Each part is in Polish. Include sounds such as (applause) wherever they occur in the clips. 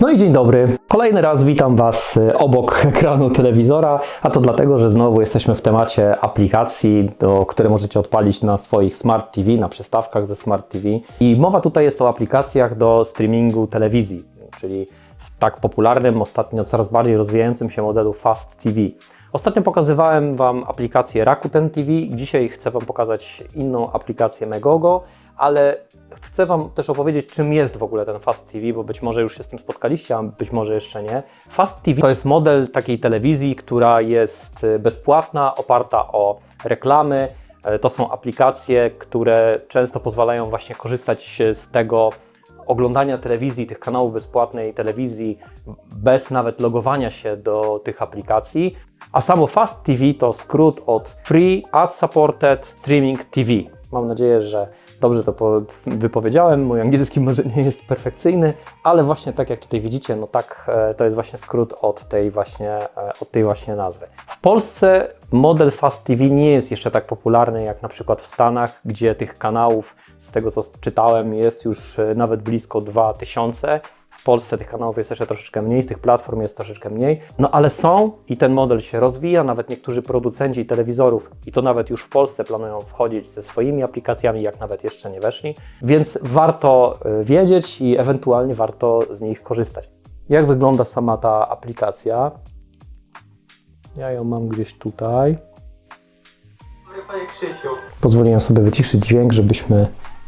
No i dzień dobry. Kolejny raz witam Was y, obok (laughs) ekranu telewizora, a to dlatego, że znowu jesteśmy w temacie aplikacji, do, które możecie odpalić na swoich Smart TV, na przystawkach ze Smart TV. I mowa tutaj jest o aplikacjach do streamingu telewizji, czyli tak popularnym, ostatnio coraz bardziej rozwijającym się modelu Fast TV. Ostatnio pokazywałem Wam aplikację Rakuten TV, dzisiaj chcę Wam pokazać inną aplikację Megogo, ale chcę Wam też opowiedzieć, czym jest w ogóle ten Fast TV, bo być może już się z tym spotkaliście, a być może jeszcze nie. Fast TV to jest model takiej telewizji, która jest y, bezpłatna, oparta o reklamy. E, To są aplikacje, które często pozwalają właśnie korzystać z tego oglądania telewizji, tych kanałów bezpłatnej telewizji, bez nawet logowania się do tych aplikacji. A samo Fast TV to skrót od Free Ad Supported Streaming TV. Mam nadzieję, że dobrze to po- wypowiedziałem. Mój angielski może nie jest perfekcyjny, ale właśnie tak jak tutaj widzicie, no tak, e, to jest właśnie skrót od tej właśnie, e, od tej właśnie nazwy. W Polsce model Fast TV nie jest jeszcze tak popularny jak na przykład w Stanach, gdzie tych kanałów, z tego co czytałem, jest już e, nawet blisko 2000. W Polsce tych kanałów jest jeszcze troszeczkę mniej, z tych platform jest troszeczkę mniej, no ale są i ten model się rozwija. Nawet niektórzy producenci telewizorów, i to nawet już w Polsce, planują wchodzić ze swoimi aplikacjami, jak nawet jeszcze nie weszli, więc warto y, wiedzieć i ewentualnie warto z nich korzystać. Jak wygląda sama ta aplikacja? Ja ją mam gdzieś tutaj. Pozwoliłem sobie wyciszyć dźwięk, żebyśmy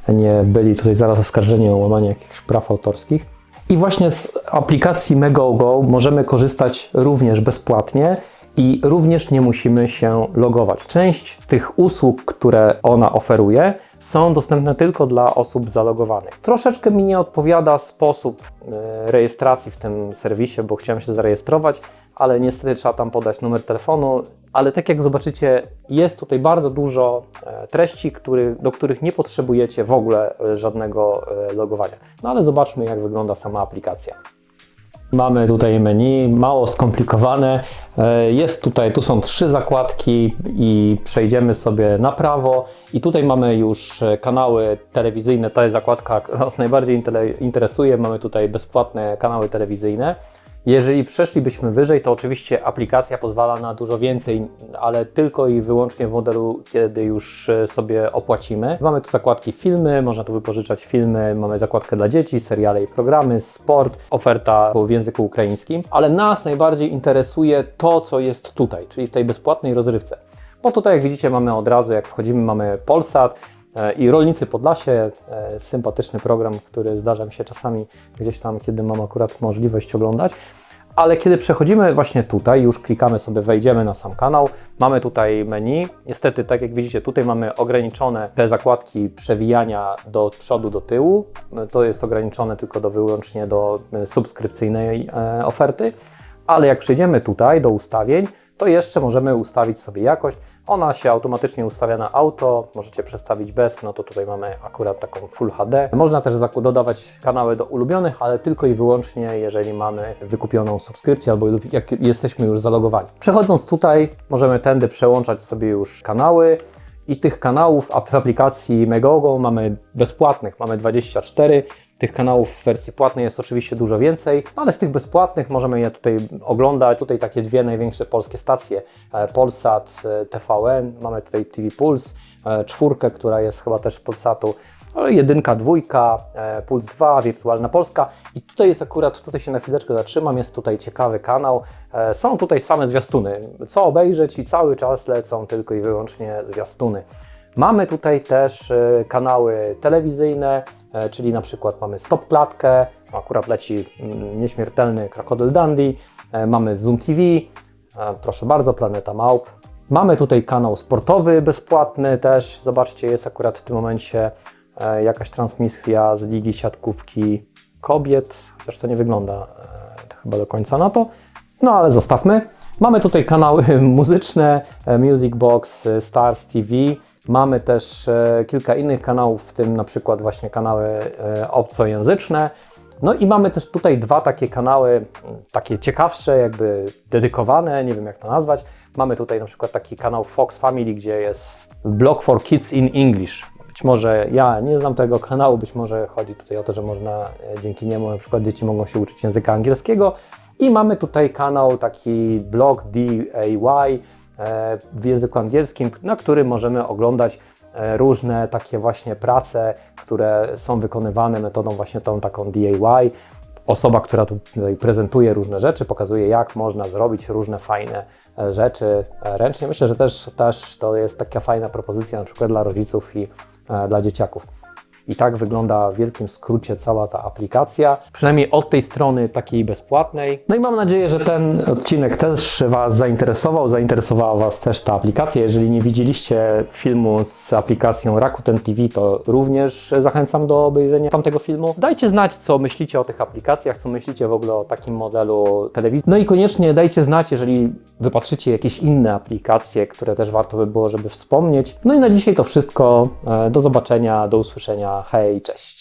nie byli tutaj zaraz oskarżeni o łamanie jakichś praw autorskich. I właśnie z aplikacji Megogo możemy korzystać również bezpłatnie i również nie musimy się logować. Część z tych usług, które ona oferuje, są dostępne tylko dla osób zalogowanych. Troszeczkę mi nie odpowiada sposób e, rejestracji w tym serwisie, bo chciałem się zarejestrować, ale niestety trzeba tam podać numer telefonu. Ale tak jak zobaczycie, jest tutaj bardzo dużo e, treści, który, do których nie potrzebujecie w ogóle e, żadnego e, logowania. No ale zobaczmy, jak wygląda sama aplikacja. Mamy tutaj menu, mało skomplikowane. Jest tutaj, tu są trzy zakładki i przejdziemy sobie na prawo. I tutaj mamy już kanały telewizyjne. To jest zakładka, która nas najbardziej interesuje. Mamy tutaj bezpłatne kanały telewizyjne. Jeżeli przeszlibyśmy wyżej, to oczywiście aplikacja pozwala na dużo więcej, ale tylko i wyłącznie w modelu, kiedy już e, sobie opłacimy. Mamy tu zakładki filmy, można tu wypożyczać filmy, mamy zakładkę dla dzieci, seriale i programy, sport, oferta w języku ukraińskim, ale nas najbardziej interesuje to, co jest tutaj, czyli w tej bezpłatnej rozrywce. Bo tutaj, jak widzicie, mamy od razu, jak wchodzimy, mamy Polsat, i Rolnicy Podlasie, e, sympatyczny program, który zdarza mi się czasami gdzieś tam, kiedy mam akurat możliwość oglądać. Ale kiedy przechodzimy właśnie tutaj, już klikamy sobie, wejdziemy na sam kanał, mamy tutaj menu. Niestety, tak jak widzicie, tutaj mamy ograniczone te zakładki przewijania do przodu, do tyłu. E, To jest ograniczone tylko do wyłącznie do e, subskrypcyjnej e, oferty. Ale jak przejdziemy tutaj do ustawień, to jeszcze możemy ustawić sobie jakość. Ona się automatycznie ustawia na auto, możecie przestawić bez, no to tutaj mamy akurat taką Full HD. Można też dodawać kanały do ulubionych, ale tylko i wyłącznie, jeżeli mamy wykupioną subskrypcję albo jak jesteśmy już zalogowani. Przechodząc tutaj, możemy tędy przełączać sobie już kanały. I tych kanałów w aplikacji Megogo mamy bezpłatnych, mamy 24. Tych kanałów w wersji płatnej jest oczywiście dużo więcej, no ale z tych bezpłatnych możemy je tutaj oglądać. Tutaj takie dwie największe polskie stacje, e, Polsat, e, TVN, mamy tutaj TV Puls, e, czwórkę, która jest chyba też Polsatu, ale jedynka, dwójka, Puls 2, Wirtualna Polska i tutaj jest akurat, tutaj się na chwileczkę zatrzymam, jest tutaj ciekawy kanał, są tutaj same zwiastuny, co obejrzeć i cały czas lecą tylko i wyłącznie zwiastuny. Mamy tutaj też kanały telewizyjne, czyli na przykład mamy Stop Klatkę, akurat leci mm, nieśmiertelny Krokodyl Dandy, e, mamy Zoom TV, e, proszę bardzo, Planeta Małp. Mamy tutaj kanał sportowy bezpłatny też, zobaczcie, jest akurat w tym momencie e, jakaś transmisja z Ligi Siatkówki Kobiet, chociaż to nie wygląda e, chyba do końca na to, no ale zostawmy. Mamy tutaj kanały (laughs) muzyczne, e, Music Box, e, Stars TV. Mamy też e, kilka innych kanałów, w tym na przykład właśnie kanały e, obcojęzyczne. No i mamy też tutaj dwa takie kanały, takie ciekawsze, jakby dedykowane, nie wiem jak to nazwać. Mamy tutaj na przykład taki kanał Fox Family, gdzie jest blog for kids in English. Być może ja nie znam tego kanału, być może chodzi tutaj o to, że można e, dzięki niemu na przykład dzieci mogą się uczyć języka angielskiego. I mamy tutaj kanał, taki blog DAY e, w języku angielskim, na którym możemy oglądać e, różne takie właśnie prace, które są wykonywane metodą właśnie tą taką DIY. Osoba, która tu tutaj prezentuje różne rzeczy, pokazuje jak można zrobić różne fajne e, rzeczy e, ręcznie. Myślę, że też, też to jest taka fajna propozycja na przykład dla rodziców i e, dla dzieciaków. I tak wygląda w wielkim skrócie cała ta aplikacja, przynajmniej od tej strony takiej bezpłatnej. No i mam nadzieję, że ten odcinek też Was zainteresował, zainteresowała Was też ta aplikacja. Jeżeli nie widzieliście filmu z aplikacją Rakuten TV, to również zachęcam do obejrzenia tamtego filmu. Dajcie znać, co myślicie o tych aplikacjach, co myślicie w ogóle o takim modelu telewizji. No i koniecznie dajcie znać, jeżeli wypatrzycie jakieś inne aplikacje, które też warto by było, żeby wspomnieć. No i na dzisiaj to wszystko. E, Do zobaczenia, do usłyszenia. Hej, cześć.